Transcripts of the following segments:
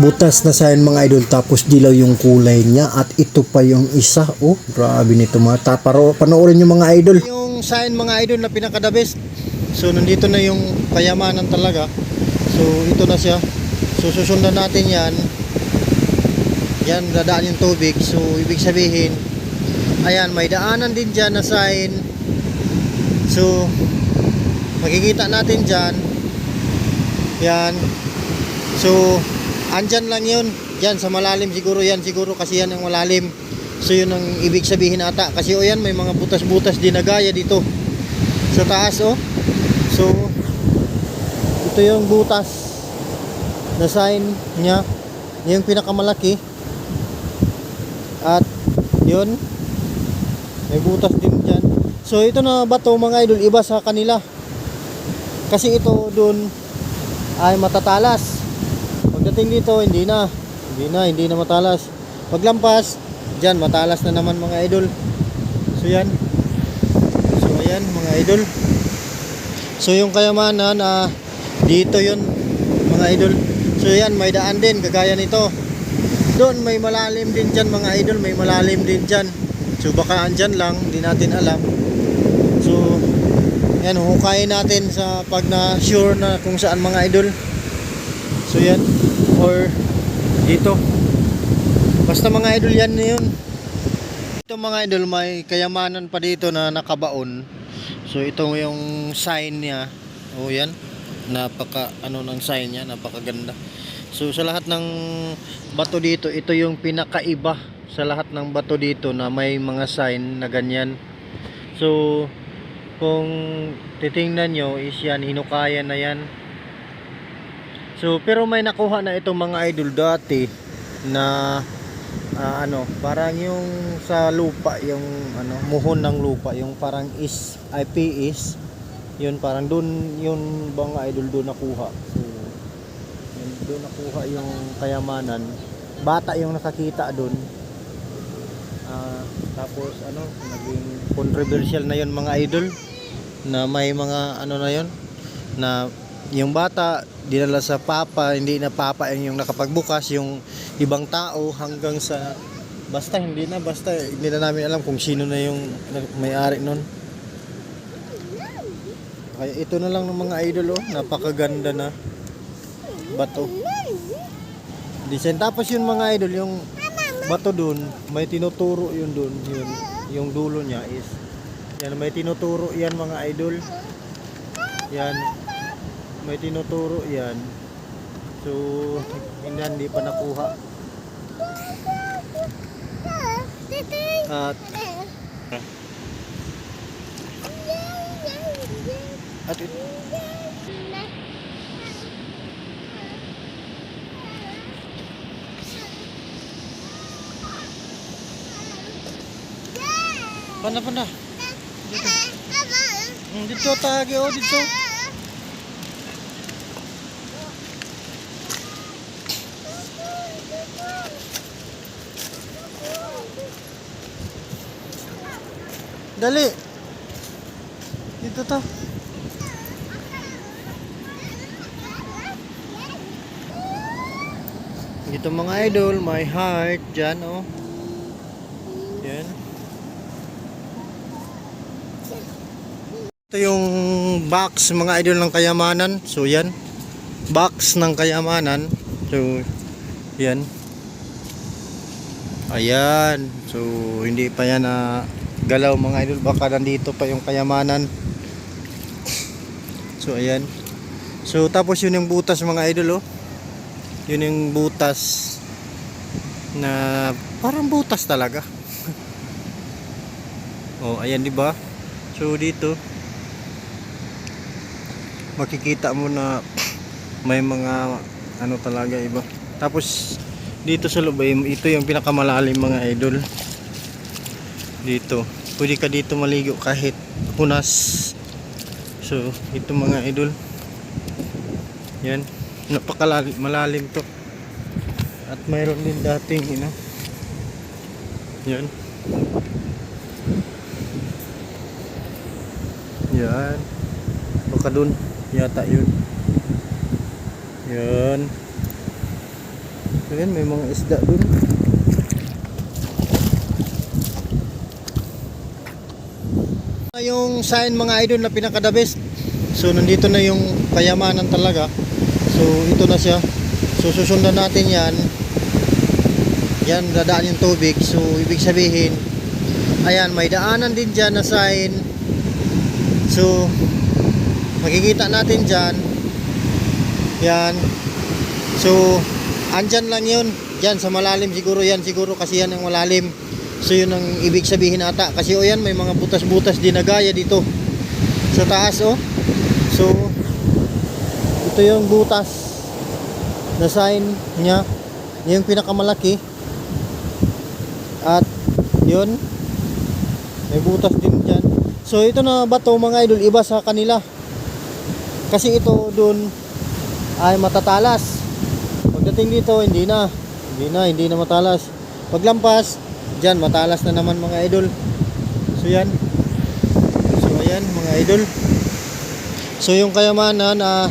butas na sign mga idol tapos dilaw yung kulay niya at ito pa yung isa. Oh grabe nito mga taparo. Panoorin nyo mga idol. Yung sign mga idol na pinaka the best. So nandito na yung kayamanan talaga. So ito na siya. So susundan natin yan. Yan dadaan yung tubig. So ibig sabihin ayan may daanan din dyan na sign so makikita natin dyan. Yan. So andyan lang yun. Yan sa malalim siguro yan. Siguro kasi yan ang malalim. So yun ang ibig sabihin ata. Kasi o yan may mga butas-butas din na gaya dito. Sa taas oh. So ito yung butas na sign niya. Yung pinakamalaki. At yun. May butas din dyan. So ito na bato mga idol? Iba sa kanila. Kasi ito dun ay matatalas pagdating dito hindi na. Hindi na hindi na matalas. Paglampas dyan matalas na naman mga idol. So yan. So ayan mga idol. So yung kayamanan ah, dito yun mga idol. So yan may daan din kagaya nito. Doon may malalim din dyan mga idol. May malalim din dyan. So baka andyan lang hindi natin alam. So yan hukayin natin sa pag na sure na kung saan mga idol. So yan or dito. Basta mga idol yan na yun. Ito mga idol may kayamanan pa dito na nakabaon. So ito yung sign niya. O yan. Napaka ano ng sign niya. Napakaganda. So sa lahat ng bato dito ito yung pinakaiba sa lahat ng bato dito na may mga sign na ganyan. So kung titingnan nyo is yan hinukaya na yan so pero may nakuha na itong mga idol dati na ah, ano parang yung sa lupa yung ano muhon ng lupa yung parang is IP is yun parang doon yun mga idol doon nakuha. So yun, doon nakuha yung kayamanan. Bata yung nakakita doon Ah, tapos ano naging controversial na yun mga idol na may mga ano na yun na yung bata dinala sa papa hindi na papa yung nakapagbukas yung ibang tao hanggang sa basta hindi na basta hindi na namin alam kung sino na yung may-ari nun. Kaya ito na lang ng mga idol oh. Napakaganda na bato. Design tapos yun mga idol yung bato dun may tinuturo yun dun yun. Yung dulo niya is yan may tinuturo yan mga idol. Yan may tinuturo yan so hindi hindi pa nakuha at at it- Pana pana. Hmm, dito tagi oh dito. Dali. Dito to. Dito mga idol, my heart dyan oh. Yan. Ito yung box mga idol ng kayamanan. So yan. Box ng kayamanan. So yan. Ayan. So hindi pa yan na galaw mga idol. Baka nandito pa yung kayamanan. So ayan. So tapos yun yung butas mga idol oh. Yun yung butas na parang butas talaga. oh, ayan di ba? So dito makikita mo na may mga ano talaga iba. Tapos dito sa loob ito yung pinakamalalim mga idol. Dito. Pwede ka dito maligo kahit hunas. So, ito mga idol. Yan. Napakalalim malalim to. At mayroon din dating, know. Yan. Yan. Baka dun. Yata yun. Yan. Ayan, may mga isda dun. Yung sign mga idol na pinaka the best. So nandito na yung kayamanan talaga. So ito na siya. So susundan natin yan. Yan, dadaan yung tubig. So ibig sabihin, ayan, may daanan din dyan na sign. So makikita natin dyan. Yan. So andyan lang yun. Yan sa malalim siguro yan siguro kasi yan ang malalim. So yun ang ibig sabihin ata kasi o yan may mga butas-butas din na gaya dito sa taas oh. So ito yung butas na sign niya. Yung pinakamalaki. At yun may butas din dyan. So ito na bato mga idol iba sa kanila. Kasi ito doon ay matatalas. Pagdating dito hindi na. Hindi na, hindi na matalas. Paglampas, Diyan, matalas na naman mga idol. So yan. So ayan mga idol. So yung kayamanan na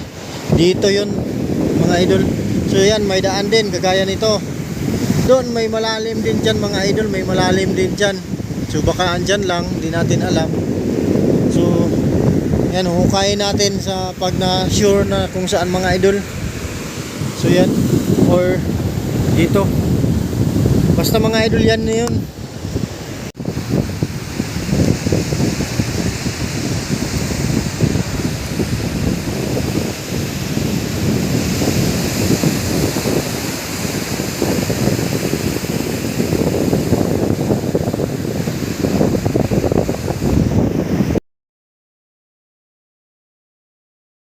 dito yun mga idol. So yan, may daan din kagaya nito. Doon may malalim din dyan mga idol, may malalim din dyan. So baka andyan lang, hindi natin alam. So yan, hukayin natin sa pag na sure na kung saan mga idol. So yan, or dito. Basta mga idol yan na yun.